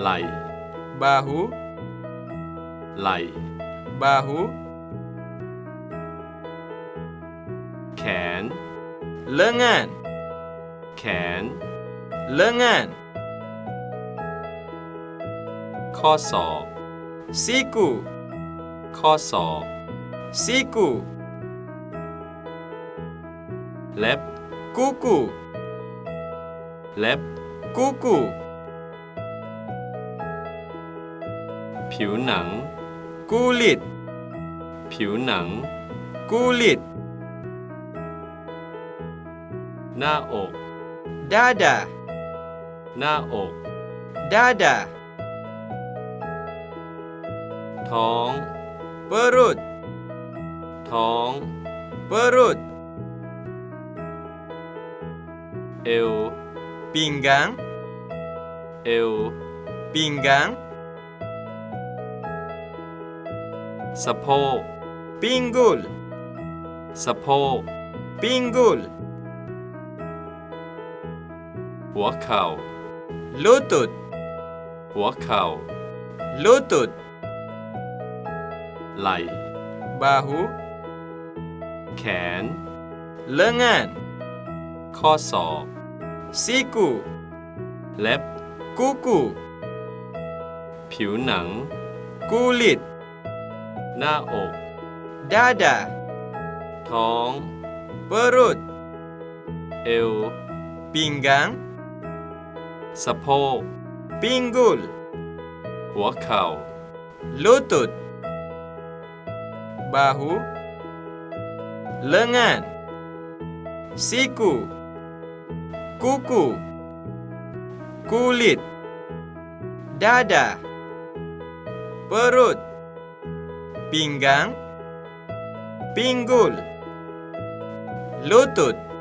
ไหลบาหูไหลบาหูแขน เลื่อนแขน เลื่อนข้อศอกซีกูข้อศอกซีกูเล็บกูกูเล็บกูกูผิวหนังกูลิด ผิวหนังกูลิด หน้าอกดาดา หน้าอกดาดา ท้องเปรุดท้องเปรุดเอวปิงกัง เอวปิงกังสะโพก ปิงกุล สะโพก ปิงกุล หัวเข่า ลูตุด หัวเข่า ลูตุด ไหลบาหูแขน เลื่องานข้อศอกซีกูเล็บกูกู ผิวหนัง กูลิดหน้าอก dada ท้อง perut เอว pinggang สะโพก pinggul หัวเข่า lutut bahu lengan siku kuku kulit dada perut pinggang, pinggul, lutut,